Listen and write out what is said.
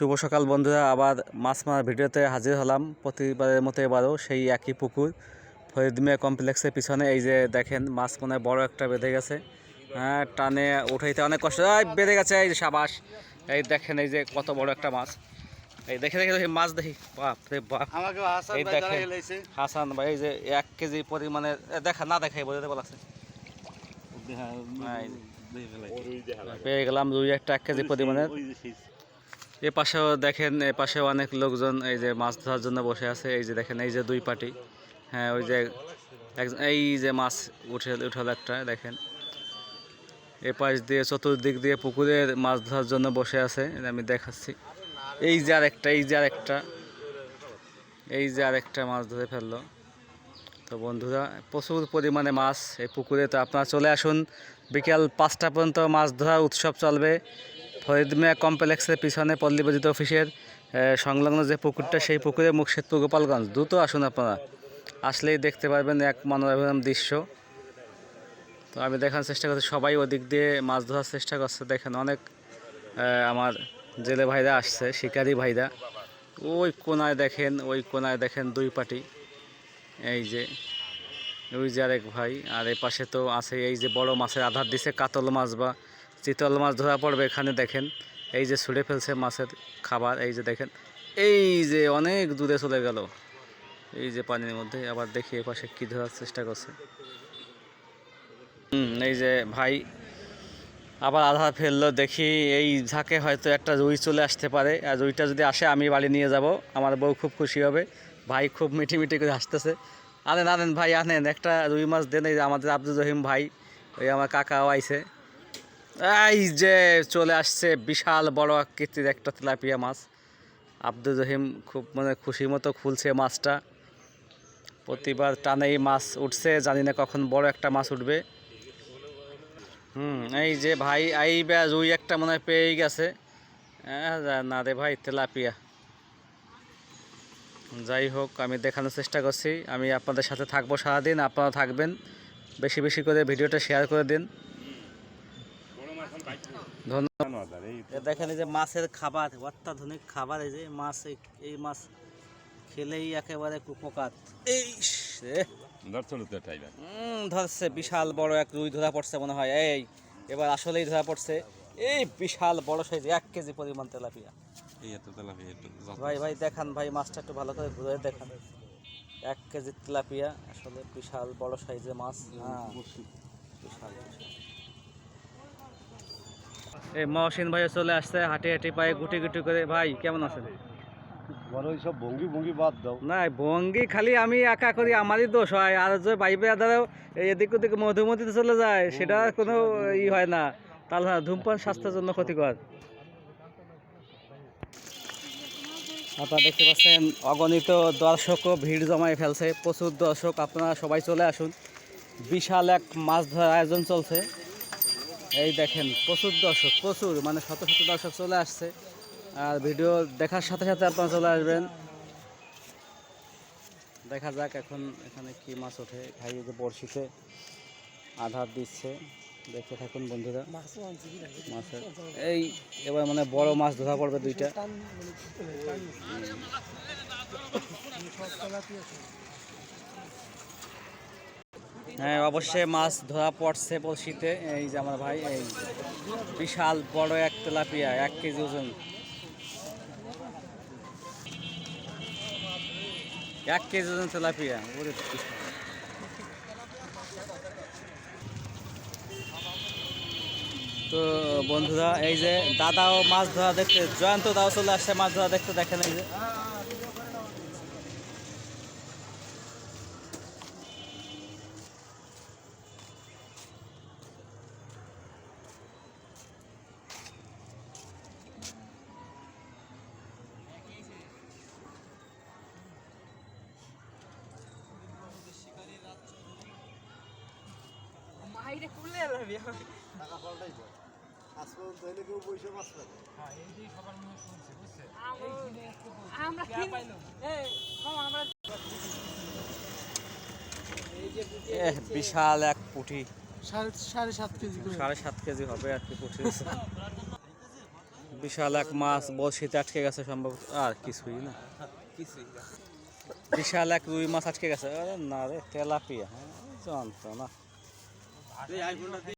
শুভ সকাল বন্ধুরা আবার মাছ মারার ভিডিওতে হাজির হলাম। প্রতিবারের মতো এবারও সেই একই পুকুর ফরিদমিয়া কমপ্লেক্সের পিছনে। এই যে দেখেন মাছ মনে হয় বড় একটা বেঁধে গেছে। হ্যাঁ টানে উঠাইতে অনেক কষ্ট। বেঁধে গেছে এই যে সাবাস। এই দেখেন এই যে কত বড় একটা মাছ। এই দেখে দেখে দেখে মাছ দেখি। বাপ রে বাপ। এই ভাই দেখেন। হাসান ভাই এই যে এক কেজি পরিমাণে দেখা না দেখাই বোঝাতে বলাছে পেয়ে গেলাম দুই একটা এক কেজি পরিমাণের। এ পাশেও দেখেন এ পাশেও অনেক লোকজন এই যে মাছ ধরার জন্য বসে আছে। এই যে দেখেন, এই যে দুই পাটি। হ্যাঁ ওই যে এই যে মাছ উঠে উঠালো একটা, দেখেন। এ পাশ দিয়ে, চতুর্দিক দিয়ে পুকুরে মাছ ধরার জন্য বসে আছে আমি দেখাচ্ছি। এই যে আর একটা এই যে আর একটা এই যে আর একটা মাছ ধরে ফেলল। তো বন্ধুরা, প্রচুর পরিমাণে মাছ এই পুকুরে। তো আপনারা চলে আসুন, বিকেল পাঁচটা পর্যন্ত মাছ ধরার উৎসব চলবে। ফরিদমিয়া কমপ্লেক্সের পিছনে পল্লী বিদ্যুৎ অফিসের সংলগ্ন যে পুকুরটা, সেই পুকুরে মুর্শিদপুর গোপালগঞ্জ। দ্রুত আসুন আপনারা। আসলেই দেখতে পারবেন এক মনোরম দৃশ্য। তো আমি দেখার চেষ্টা করছি, সবাই ওদিক দিয়ে মাছ ধরার চেষ্টা করছে। দেখেন অনেক আমার জেলে ভাইরা আসছে, শিকারি ভাইরা। ওই কোনায় দেখেন, ওই কোনায় দেখেন দুই পাটি। এই যে, ওই যে আরেক ভাই, আর এ পাশে তো আছে এই যে বড় মাছের আধার দিছে, কাতল মাছ বা চিতল মাছ ধরা পড়বে এখানে দেখেন। এই যে ছুঁড়ে ফেলছে মাছের খাবার, এই যে দেখেন। এই যে অনেক দূরে চলে গেল। এই যে পানির মধ্যে, আবার দেখি এ পাশে কী ধরার চেষ্টা করছে। হুম, এই যে ভাই আবার আধা ফেলল, দেখি এই ঝাঁকে হয়তো একটা রুই চলে আসতে পারে। আর রুইটা যদি আসে, আমি বাড়ি নিয়ে যাব। আমার বউ খুব খুশি হবে। ভাই খুব মিটি মিটি করে হাসতেছে। আনেন আনেন ভাই, আনেন। একটা রুই মাছ দেন। এই আমাদের আব্দুল রহিম ভাই, ওই আমার কাকাও আইছে। এই যে চলে আসছে বিশাল বড় আকৃতির একটা তেলাপিয়া মাছ। আব্দুল রহিম খুব মানে খুশি মতো খুলছে মাছটা। প্রতিবার টানেই মাছ উঠছে, জানি না কখন বড় একটা মাছ উঠবে। হুম, এই যে ভাই, এই বে রুই একটা মনে হয় পেয়েই গেছে। না রে ভাই, তেলাপিয়া। যাই হোক, আমি দেখানোর চেষ্টা করছি। আমি আপনাদের সাথে থাকব সারাদিন, আপনারা থাকবেন। বেশি বেশি করে ভিডিওটা শেয়ার করে দিন। ধন্যবাদ। দেখেন এই যে মাছের খাবার অত্যাধুনিক খাবার এই যে মাছ এই- এই মাছ খেলেই একেবারে কুপকাত। এই ধরছে বিশাল বড় এক রুই ধরা পড়ছে মনে হয়। এই এবার আসলেই ধরা পড়ছে। এই বিশাল বড় সাইজ এক কেজি পরিমাণ তেলাপিয়া। ভাই ভাই দেখান ভাই মাছটা একটু ভালো করে ঘুরে দেখান। এক কেজি তেলাপিয়া আসলে বিশাল বড় সাইজের মাছ। হ্যাঁ। বিশাল বিশাল। এই মহসিন ভাই চলে আসছে হাঁটি হাঁটি পায়ে গুটি গুটি করে। ভাই কেমন আছেন? বড় সব ভঙ্গি ভঙ্গি বাদ দাও। না ভঙ্গি খালি আমি একা করি আমারই দোষ হয়। আর যে বাইবে এদিক ওদিক মধুমতিতে চলে যায় সেটা কোনো ই হয় না। তাহলে ধূমপান স্বাস্থ্যের জন্য ক্ষতিকর। আপনারা দেখতে পাচ্ছেন অগণিত দর্শকও ভিড় জমায় ফেলছে প্রচুর দর্শক আপনারা সবাই চলে আসুন। বিশাল এক মাছ ধরার আয়োজন চলছে। এই দেখেন, প্রচুর দর্শক, প্রচুর মানে শত শত দর্শক চলে আসছে। আর ভিডিও দেখার সাথে সাথে আপনারা চলে আসবেন। দেখা যাক এখন এখানে কি মাছ ওঠে। এই যে বড়শিতে আধার দিচ্ছে। দেখতে থাকুন বন্ধুরা। মাছের এই, এবার মানে বড় মাছ ধরা পড়বে দুইটা। হ্যাঁ অবশ্যই মাছ ধরা পড়ছে বড়শিতে এই যে আমার ভাই, এই বিশাল বড় এক তেলাপিয়া, এক কেজি ওজন। এক কেজি ওজন তেলাপিয়া তো বন্ধুরা, এই যে দাদাও মাছ ধরা দেখতে, জয়ন্ত দাও চলে আসছে মাছ ধরা দেখতে, দেখেন এই যে। খুলে এলাবি টাকা পাল্টাই তো আজ পর্যন্ত হইলে কেউ পয়সা মাছ পাবে আমরা কিন এই আমরা বিশাল এক পুঁটি। সাড়ে সাড়ে সাত কেজি সাড়ে সাত কেজি হবে আর কি পুঁটি। বিশাল এক মাছ বড়শিতে আটকে গেছে সম্ভবত। আর কিছুই না। বিশাল এক রুই মাছ আটকে গেছে। না রে তেলাপিয়া। হ্যাঁ জানতো না। 네, 아이 구, 불 러.